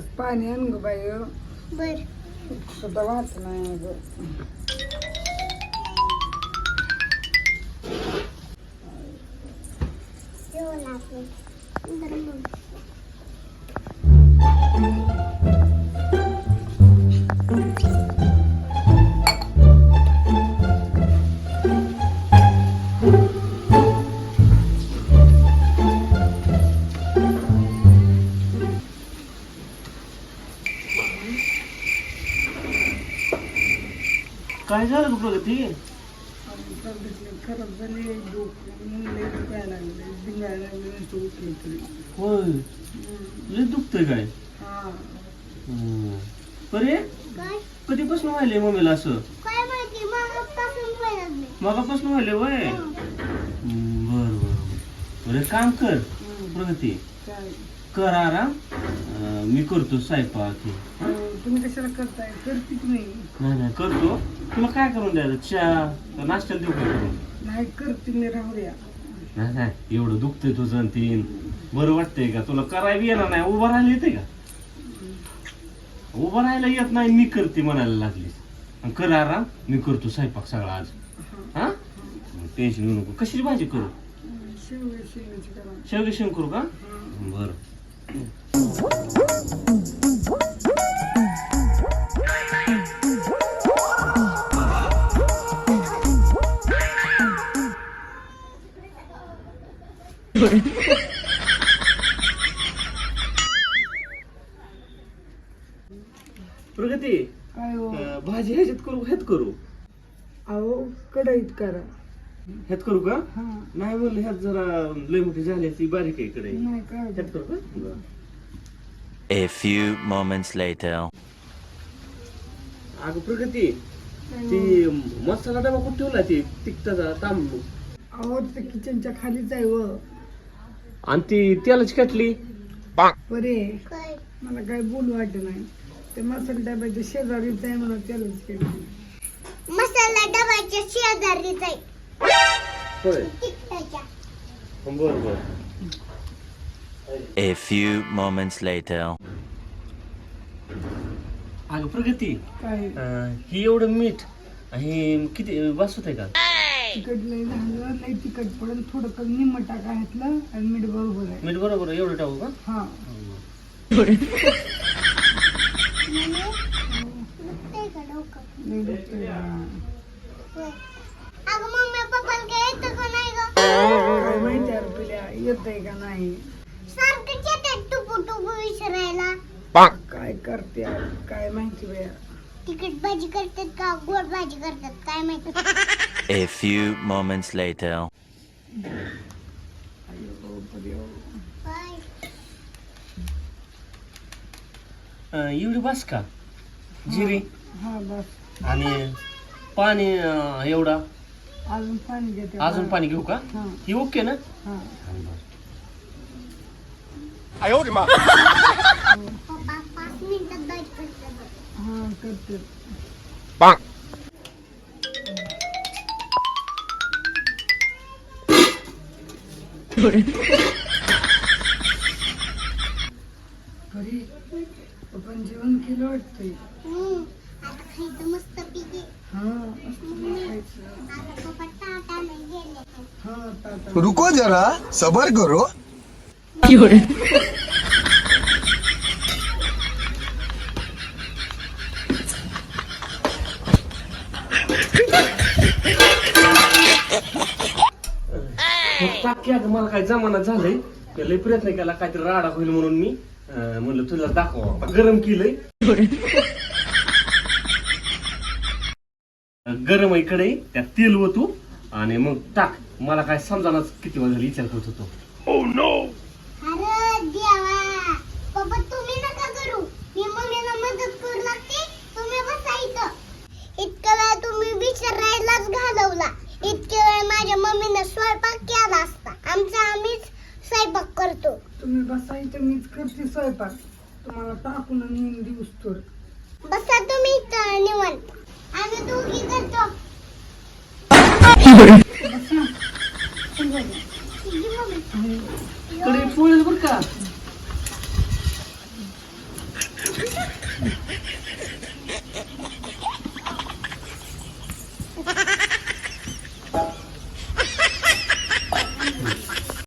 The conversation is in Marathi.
पाणी आण ग बाई. बर. सुद्धा वाच काय झालं बघ प्रगती खराब झाली दुखायला लागले धिंगायला लागले नुसतं उठलं तरी होय. हम्म. लय दुखतंय काय? हा काय? कधीपासून व्हायले मम्मीला असं? काय माहिती मागापासून पहिलाच नाही मगापासून व्हायले वय? बर बर बरं. एक काम कर. प्रगती. काय? कर आराम. अं, मी करतो स्वयंपाक. हे. तुम्ही कशाला करताय? करते की नाही. नाही नाही करतो. तुला काय करून द्यायचं? चहा का नाश्त्याला देऊ काय करून? नाही करते मी राहू द्या. नाही नाही एवढं दुखतंय तुझं आणि तीन. बरं वाटतंय का? तुला करायला येणार नाही. उभं राहायला येते का? उभं राहायला येत नाही मी करते म्हणायला लागलीस. आणि कर आराम. मी करतो स्वयंपाक सगळा आज. हा. टेन्शन घेऊ नको. कशाची भाजी करू? शेवगे शेंग करू का? हा. बरं प्रगती काय हो अं, भाजी ह्याच्यात करू ह्यात करू? अहो कढईत करा. ह्यात करू का? हा. नाही म्हणलं ह्यात जरा लय मोठी झाली ती बारीक आहे इकडे नाही काय ह्यात करू का? बरं. A few moments later. अगं प्रगती ती मसाला डबा कुठे ठेवला ती? तिखटाचा तांबू अहो ते किचनच्या खालीच आहे व. आणि ती तेलाची कटली. बरे. काय मला काय बोलू वाटत नाही. ते मसाला डब्याच्या शेजारीच आहे म्हणून त्यालाच केलं मसाला डबाच्या शेजारीच आहे होय. तिखटाच्या. बर बर A few moments later. अगं प्रगती काय? अं, ही एवढं मीठ हे किती बस होत आहे का? तिखट लई झालं लई तिखट पडेल थोडं कमी निम्म टाका ह्यातलं आणि मीठ बरोबर आहे. मीठ बरोबर आहे, एवढं टाकू का? हा. दुखतंय का डोकं लई दुखतंय का? होय. अगं मम्मी पप्पाला काय येतं का नाही ग काय माहिती यार येतंय का नाही सारखं टुपू टुपू विसरायला काय करते यार, काय माहिती बया तिखट भाजी करतात का गोड भाजी करतात? काय माहिती? A few moments later. अयो, पर्यो. काय? अं, एवढी बस का जिरी? हा बस आणि पाणी अं, एवढा? अजून पाणी घेते अजून पाणी घेऊ का? हा. ही ओके ना? हा. पप्पा पाच टाटा नाही गेले हा ताटा रुको जरा सबर करो टाकी अगं मला काय जमाना झालंय. लय प्रयत्न केला काहीतरी राडा होईल म्हणून मी. अं, म्हणलं तुला दाखवा गरम केलंय. गरम आहे कढई त्यात तेल ओतू आणि मग टाक. मला काय समजानाच किती वाजता विचार करत होतो. तुम्ही बसायचं मीच करते स्वयंपाक. तुम्हाला टाकून नेऊन देऊस तर बसा तुम्ही इथं निवांत. आम्ही दोघी करतो. बसा. बरं का?